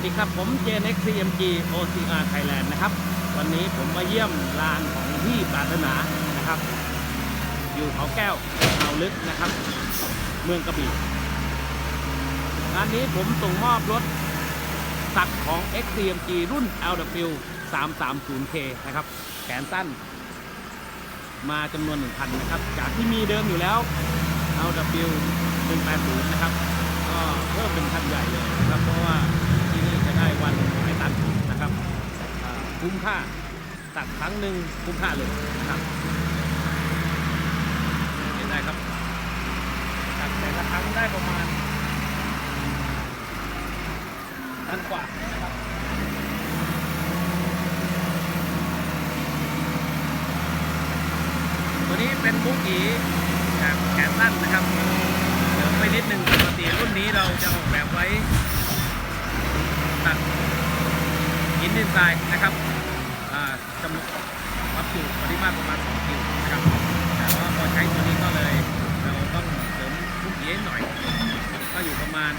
วัสดีครับ ผมเจน XCMG OCR Thailand นะครับ วันนี้ผมมาเยี่ยมลานของพี่ปรารถนานะครับ อยู่เขาแก้วเอาลึกนะครับ เมืองกระบี่งานนี้ผมส่งมอบรถตักของ XCMG รุ่น LW 330K นะครับ แขนสั้น มาจำนวน1,000นะครับ จากที่มีเดิมอยู่แล้ว LW 180 นะครับ ก็เพิ่มเป็นคันใหญ่เลยนะครับ เพราะว่า ได้วันหลายตันนะครับคุ้มค่าตัดครั้งหนึ่งคุ้มค่าเลยนะครับเห็นได้ครับตัดแต่ละครั้งได้ประมาณตันกว่านะครับตัวนี้เป็นบุกกีแบบแขนสั้นนะครับเดี๋ยวไปนิดนึงปกติรุ่นนี้เราจะออกแบบไว้ ตัดหินดินทรายนะครับจำนวนวัตถุปริมาตรประมาณ2กิโลนะครับแต่ว่าพอใช้ตัวนี้ก็เลยเราต้องเสริมลูกเยียหน่อย ก็อยู่ประมาณ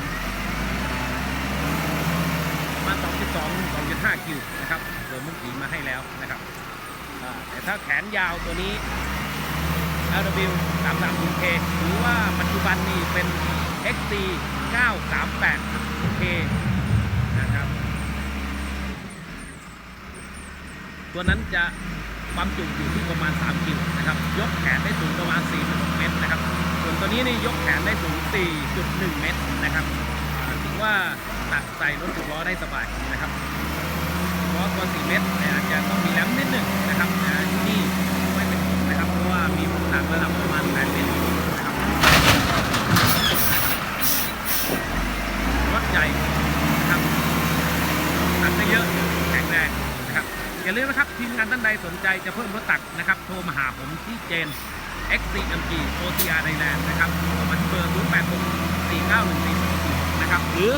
ประมาณ2.2 2.5กิโลนะครับเสริมลูกเหยีมาให้แล้วนะครับแต่ถ้าแขนยาวตัวนี้ LW 330K หรือว่าปัจจุบันนี่เป็น XC 938K นะครับ ตัวนั้นจะความจุอยู่ที่ประมาณ 3 กิโลนะครับ ยกแขนได้สูงประมาณ 4.6 เมตรนะครับ ส่วนตัวนี้นี่ยกแขนได้สูง 4.1 เมตรนะครับถือว่าตักใส่รถสิบล้อได้สบายนะครับเพราะตัว 4 เมตรอาจจะต้องมีแรมนิดหนึ่งนะครับอ่าที่นี่ไม่เป็นผลนะครับ เพราะว่ามีน้ำหนักระดับประมาณ 8 เมตรนะครับ รถใหญ่นะครับตักได้ เยอะแข็งแรงนะครับอย่าลืมนะครับทีมงานท่านใดสนใจจะเพิ่มรถตักนะครับ โทรมาหาผมที่เจน XCMG OTR Thailand นะครับโทรมาที่เบอร์ 0 8 6 4 9 1 4 2 4นะครับ หรือ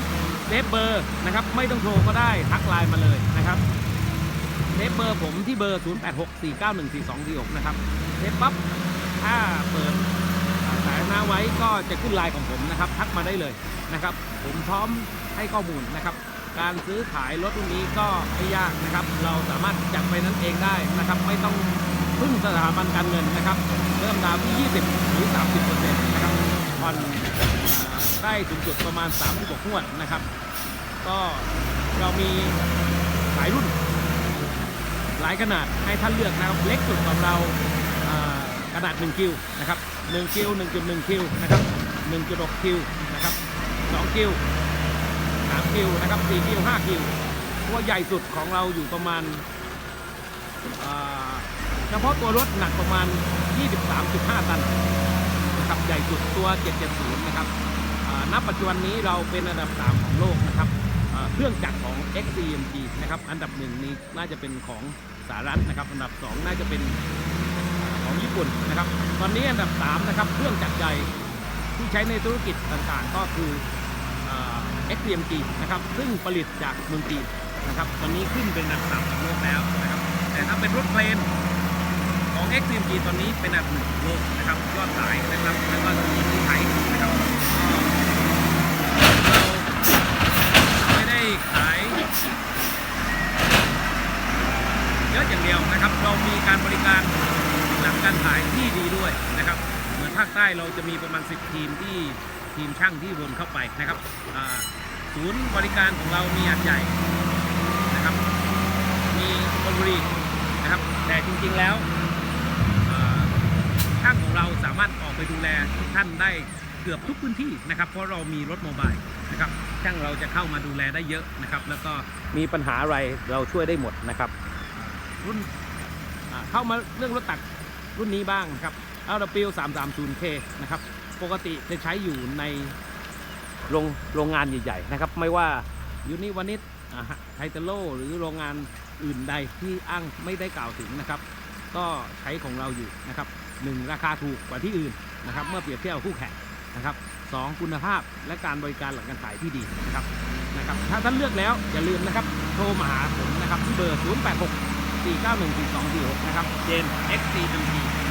เซฟเบอร์นะครับไม่ต้องโทรก็ได้ทักไลน์มาเลยนะครับเซฟเบอร์ผมที่เบอร์ 0 8 6 4 9 1 4 2 4 6 นะครับเซฟปั๊บถ้าเปิดสายหน้าไว้ก็จะขึ้นไลน์ของผมนะครับ ทักมาได้เลยนะครับ ผมพร้อมให้ข้อมูลนะครับ การซื้อขายรถรุ่นนี้ก็ไม่ยากนะครับ เราสามารถจัดไปนั้นเองได้นะครับ ไม่ต้องพึ่งสถาบันการเงินนะครับ เริ่มดาวน์ที่ 20 หรือ 30เปอร์เซ็นต์นะครับผ่อนได้สูงสุดประมาณ 36งวดนะครับ ก็เรามีหลายรุ่น หลายขนาดให้ท่านเลือกนะครับ เล็กสุดของเราาขนาด 1 คิวนะครับ 1 คิว 1.1 คิวนะครับ 1.6 คิวนะครับ 2 คิว 3คิวนะครับ4คิว5คิวตัวใหญ่สุดของเราอยู่ประมาณเฉพาะตัวรถหนักประมาณ 23.5 ตันนะครับใหญ่สุดตัว 770 นะครับอ่าณปัจจุบันนี้เราเป็นอันดับ 3 ของโลกนะครับเครื่องจักรของ XCMG นะครับอันดับหนึ่งนี้น่าจะเป็นของสหรัฐนะครับ อันดับ 2 น่าจะเป็นของญี่ปุ่นนะครับ ตอนนี้อันดับ 3 นะครับ เครื่องจักรใหญ่ที่ใช้ในธุรกิจต่างๆ ก็คืออา XCMG นะครับ ซึ่งผลิตจากเมืองจีนนะครับ ตอนนี้ขึ้นเป็นอันดับสามของโลกแล้วนะครับ แต่ถ้าเป็นรถเพลนของ XMG ตอนนี้เป็นอันดับหนึ่งของโลกนะครับ ยอดขายนะครับแล้วก็จำนวนที่ใช้นะครับเราไม่ได้ขายเยอะอย่างเดียวนะครับ เรามีการบริการหลังการขายที่ดีด้วยนะครับ เหมือนภาคใต้เราจะมีประมาณ 10 ทีมที่ ทีมช่างที่วนเข้าไปนะครับศูนย์บริการของเรามีอันใหญ่นะครับ มีชลบุรีนะครับ แต่จริงๆแล้วช่างของเราสามารถออกไปดูแลทุกท่านได้เกือบทุกพื้นที่นะครับ เพราะเรามีรถโมบายนะครับช่างเราจะเข้ามาดูแลได้เยอะนะครับ แล้วก็มีปัญหาอะไรเราช่วยได้หมดนะครับ รุ่นเข้ามาเรื่องรถตักรุ่นนี้บ้างครับ LW 330K นะครับ ปกติจะใช้อยู่ในโรงโรงงานใหญ่ๆนะครับ ไม่ว่ายูนิวานิชไทเทโลหรือโรงงานอื่นใดที่อ้างไม่ได้กล่าวถึงนะครับ ก็ใช้ของเราอยู่นะครับหนึ่งราคาถูกกว่าที่อื่นนะครับ เมื่อเปรียบเทียบคู่แข่งนะครับสองคุณภาพและการบริการหลังการขายที่ดีนะครับนะครับ ถ้าท่านเลือกแล้วอย่าลืมนะครับโทรมาหาผมนะครับที่เบอร์ 086 491 4246 นะครับเจน XCMP